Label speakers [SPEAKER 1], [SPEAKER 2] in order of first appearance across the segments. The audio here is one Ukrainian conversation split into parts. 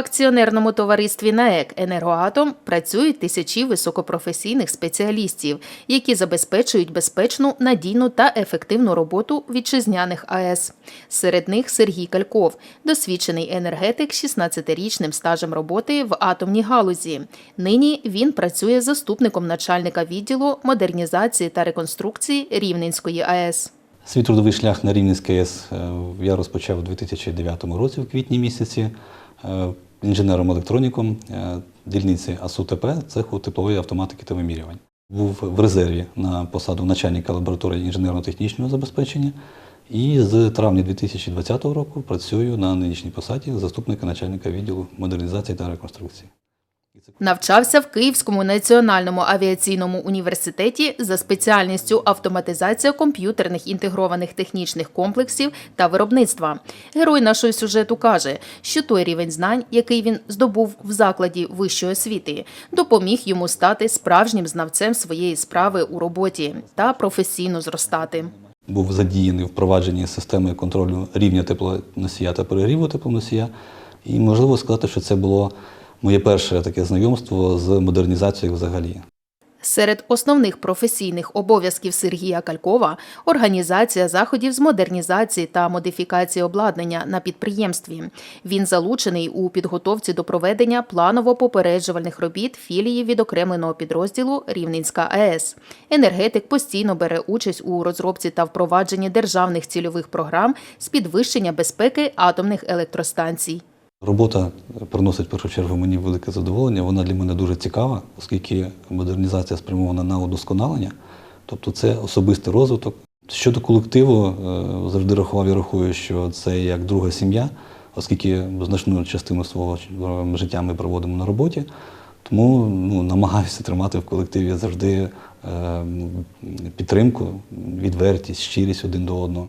[SPEAKER 1] Акціонерному товаристві НАЕК «Енергоатом» працюють тисячі високопрофесійних спеціалістів, які забезпечують безпечну, надійну та ефективну роботу вітчизняних АЕС. Серед них Сергій Кальков, досвідчений енергетик з 16-річним стажем роботи в атомній галузі. Нині він працює заступником начальника відділу модернізації та реконструкції Рівненської АЕС.
[SPEAKER 2] Свій трудовий шлях на Рівненській АЕС е, я розпочав у 2009 році, в квітні місяці, е, інженером-електроніком е, дільниці АСУТП, цеху теплової автоматики та вимірювань. Був в резерві на посаду начальника лабораторії інженерно-технічного забезпечення і з травня 2020 року працюю на нинішній посаді заступника начальника відділу модернізації та реконструкції.
[SPEAKER 1] Навчався в Київському національному авіаційному університеті за спеціальністю автоматизація комп'ютерних інтегрованих технічних комплексів та виробництва. Герой нашого сюжету каже, що той рівень знань, який він здобув в закладі вищої освіти, допоміг йому стати справжнім знавцем своєї справи у роботі та професійно зростати.
[SPEAKER 2] був задіяний впровадженні системи контролю рівня теплоносія та перегріву теплоносія. І можливо сказати, що це було моє перше таке знайомство з модернізацією взагалі.
[SPEAKER 1] Серед основних професійних обов'язків Сергія Калькова організація заходів з модернізації та модифікації обладнання на підприємстві. Він залучений у підготовці до проведення планово-попереджувальних робіт філії відокремленого підрозділу Рівненська АЕС. Енергетик постійно бере участь у розробці та впровадженні державних цільових програм з підвищення безпеки атомних електростанцій.
[SPEAKER 2] Робота приносить в першу чергу мені велике задоволення. Вона для мене дуже цікава, оскільки модернізація спрямована на удосконалення, тобто це особистий розвиток. Щодо колективу, е, завжди рахував і рахую, що це як друга сім'я, оскільки значну частину свого е, життя ми проводимо на роботі. Тому ну, намагаюся тримати в колективі завжди е, підтримку, відвертість, щирість один до одного.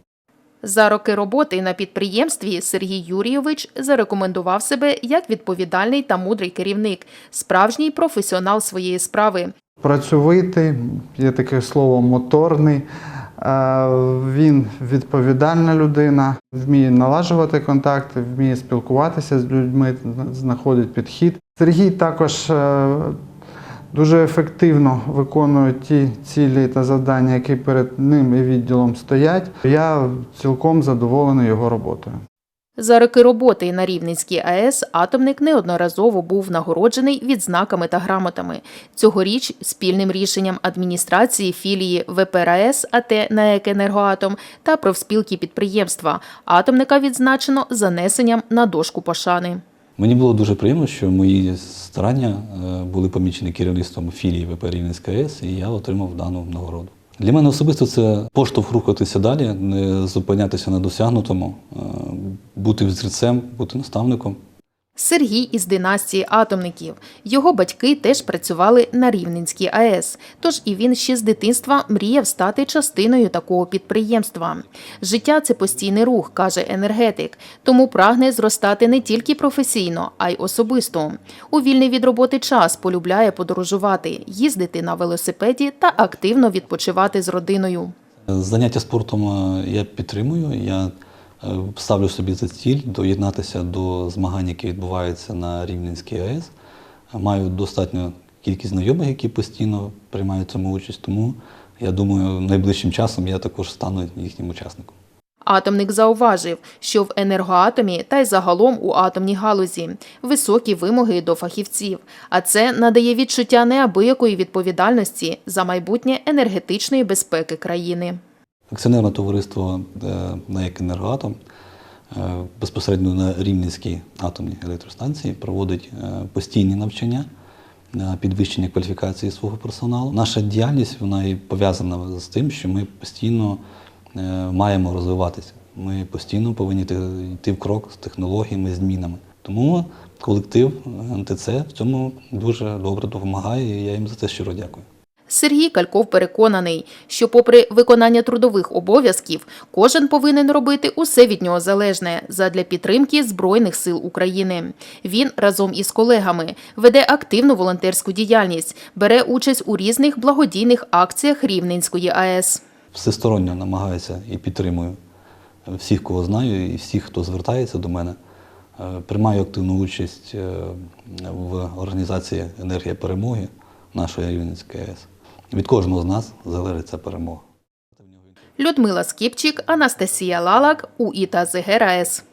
[SPEAKER 1] За роки роботи на підприємстві Сергій Юрійович зарекомендував себе як відповідальний та мудрий керівник, справжній професіонал своєї справи.
[SPEAKER 3] Працьовитий, є таке слово моторний. Е, Він відповідальна людина, вміє налажувати контакти, вміє спілкуватися з людьми, знаходить підхід. Сергій також е, дуже ефективно виконує ті цілі та завдання, які перед ним і відділом стоять. Я цілком задоволений його роботою.
[SPEAKER 1] За роки роботи на Рівненській АЕС атомник неодноразово був нагороджений відзнаками та грамотами. Цьогоріч спільним рішенням адміністрації філії ВПРАЕС АТ НАЕК «Енергоатом» та профспілки підприємства атомника відзначено занесенням на дошку пошани.
[SPEAKER 2] Мені було дуже приємно, що мої старання е, були помічені керівництвом філії ВП Рівненська АЕС, і я отримав дану нагороду. Для мене особисто це поштовх рухатися далі, не зупинятися на досягнутому, е, бути взірцем, бути наставником.
[SPEAKER 1] Сергій із династії атомників. Його батьки теж працювали на Рівненській АЕС, тож і він ще з дитинства мріяв стати частиною такого підприємства. Життя це постійний рух, каже енергетик, тому прагне зростати не тільки професійно, а й особисто. У вільний від роботи час полюбляє подорожувати, їздити на велосипеді та активно відпочивати з родиною.
[SPEAKER 2] Заняття спортом е, я підтримую. Я ставлю собі за ціль доєднатися до змагань, які відбуваються на Рівненській АЕС. Маю достатньо кількість знайомих, які постійно приймають цьому участь, тому я думаю, найближчим часом я також стану їхнім учасником.
[SPEAKER 1] Атомник зауважив, що в енергоатомі та й загалом у атомній галузі високі вимоги до фахівців, а це надає відчуття неабиякої відповідальності за майбутнє енергетичної безпеки країни.
[SPEAKER 2] Акціонерне товариство е, НАЕК «Енергоатом» е, безпосередньо на Рівненській атомній електростанції проводить е, постійні навчання на підвищення кваліфікації свого персоналу. Наша діяльність вона і пов'язана з тим, що ми постійно маємо розвиватися. Ми постійно повинні йти- в крок з технологіями, змінами. Тому колектив НТЦ в цьому дуже добре допомагає, і я їм за це щиро дякую.
[SPEAKER 1] Сергій Кальков переконаний, що, попри виконання трудових обов'язків, кожен повинен робити усе від нього залежне задля підтримки Збройних сил України. Він разом із колегами веде активну волонтерську діяльність, бере участь у різних благодійних акціях Рівненської АЕС.
[SPEAKER 2] всесторонньо намагаюся і підтримую всіх, кого знаю, і всіх, хто звертається до мене. Е, Приймаю активну участь е, в організації енергія перемоги нашої Рівненської АЕС. Від кожного з нас залежить ця перемога.
[SPEAKER 1] Людмила Скіпчик, Анастасія Лалак, УІТА ЗГРАЕС.